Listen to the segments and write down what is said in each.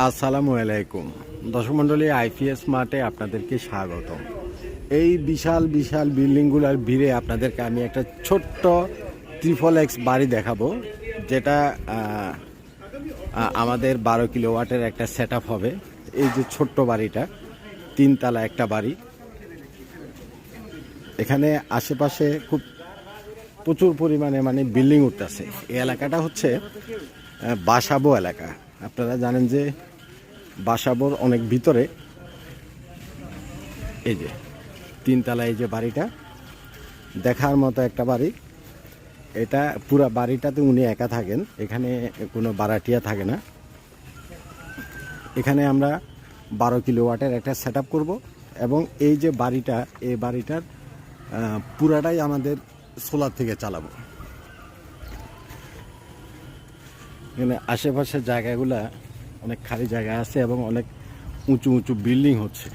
আসসালামু আলাইকুম। দর্শক মণ্ডলী, আইপিএস মার্টে আপনাদেরকে স্বাগত এই বিশাল বিশাল বিল্ডিংগুলোর ভিড়ে আপনাদেরকে আমি একটা ছোট্ট ত্রিফল এক্স বাড়ি দেখাবো, যেটা আমাদের বারো কিলো ওয়াটের একটা সেট হবে। এই যে ছোট্ট বাড়িটা, তিনতলা একটা বাড়ি। এখানে আশেপাশে খুব প্রচুর পরিমাণে মানে বিল্ডিং উঠতেছে। এই এলাকাটা হচ্ছে বাসাবো এলাকা। আপনারা জানেন যে বাসাবোর অনেক ভিতরে। এই যে, তিনতলা এই যে বাড়িটা, দেখার মতো একটা বাড়ি। এটা পুরা বাড়িটাতে উনি একা থাকেন, এখানে কোনো বারাটিয়া থাকে না। এখানে আমরা বারো কিলো ওয়াটের একটা সেট আপ করব এবং এই যে বাড়িটা, এই বাড়িটার পুরাটাই আমাদের সোলার থেকে চালাবো। এখানে আশেপাশের জায়গাগুলা অনেক খালি জায়গা আছে এবং অনেক উঁচু উঁচু বিল্ডিং হচ্ছে।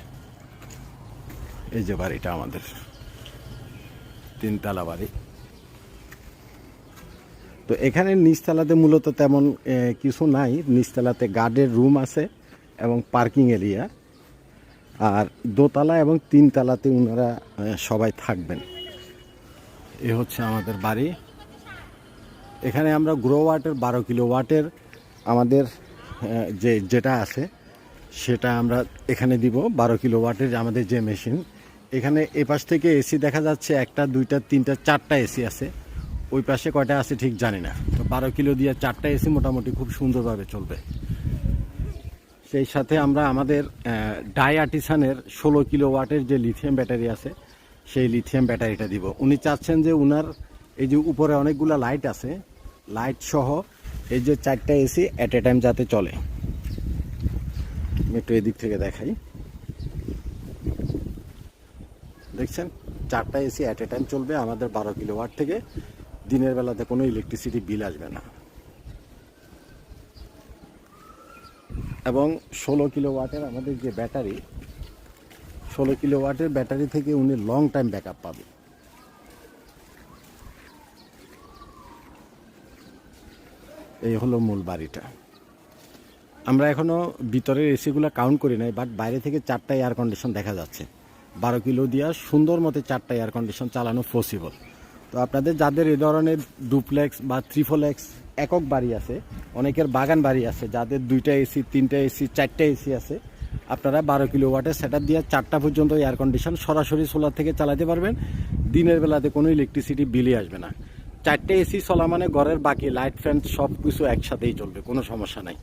এই যে বাড়িটা আমাদের। তিনতলা বাড়ি। তো এখানে নিচতলাতে মূলত তেমন কিছু নাই। নিচতলাতে গার্ডের রুম আছে এবং পার্কিং এরিয়া। আর দোতলা এবং তিনতলাতে ওনারা সবাই থাকবেন। এ হচ্ছে আমাদের বাড়ি। এখানে আমরা গ্রো ওয়াটের বারো কিলো ওয়াটের আমাদের যে, যেটা আছে, সেটা আমরা এখানে দিব। বারো কিলো ওয়াটের আমাদের যে মেশিন এখানে এ পাশ থেকে এসি দেখা যাচ্ছে, একটা, দুইটা, তিনটা, চারটা এসি আছে। ওই পাশে কয়টা আছে ঠিক জানি না। তো বারো কিলো দিয়ে চারটা এসি মোটামুটি খুব সুন্দরভাবে চলবে। সেই সাথে আমরা আমাদের ডাই আর্টিসানের ষোলো কিলো ওয়াটের যে লিথিয়াম ব্যাটারি আছে, সেই লিথিয়াম ব্যাটারিটা দিব। উনি চাচ্ছেন যে উনার এই যে উপরে অনেকগুলো লাইট আছে, লাইট সহ এই যে চারটা এসি অ্যাট এ টাইম যাতে চলে। একটু এদিক থেকে দেখাই। দেখছেন? চারটা এসি অ্যাট এ টাইম চলবে আমাদের বারো কিলো ওয়াট থেকে। দিনের বেলাতে কোনো ইলেকট্রিসিটি বিল আসবে না। এবং ষোলো কিলো ওয়াটের আমাদের যে ব্যাটারি, ষোলো কিলো ওয়াটের ব্যাটারি থেকে উনি লং টাইম ব্যাকআপ পাবে। এই হলো মূল বাড়িটা। আমরা এখনও ভিতরের এসিগুলো কাউন্ট করি নাই বাট বাইরে থেকে চারটা এয়ার কন্ডিশন দেখা যাচ্ছে। বারো কিলো দিয়া সুন্দর মতো চারটা এয়ার কন্ডিশন চালানো পসিবল তো আপনাদের যাদের এই ধরনের ডুপ্লেক্স বা ত্রিফোলেক্স একক বাড়ি আছে, অনেকের বাগান বাড়ি আছে, যাদের দুইটা এসি তিনটা এসি চারটা এসি আছে, আপনারা বারো কিলো ওয়াটের সেট আপ দিয়ে চারটা পর্যন্ত এয়ার কন্ডিশন সরাসরি সোলার থেকে চালাতে পারবেন। দিনের বেলাতে কোনো ইলেকট্রিসিটি বিলই আসবে না। চারটে এসি চলা মানে ঘরের বাকি লাইট ফ্যান সব কিছু একসাথেই চলবে, কোনো সমস্যা নাই।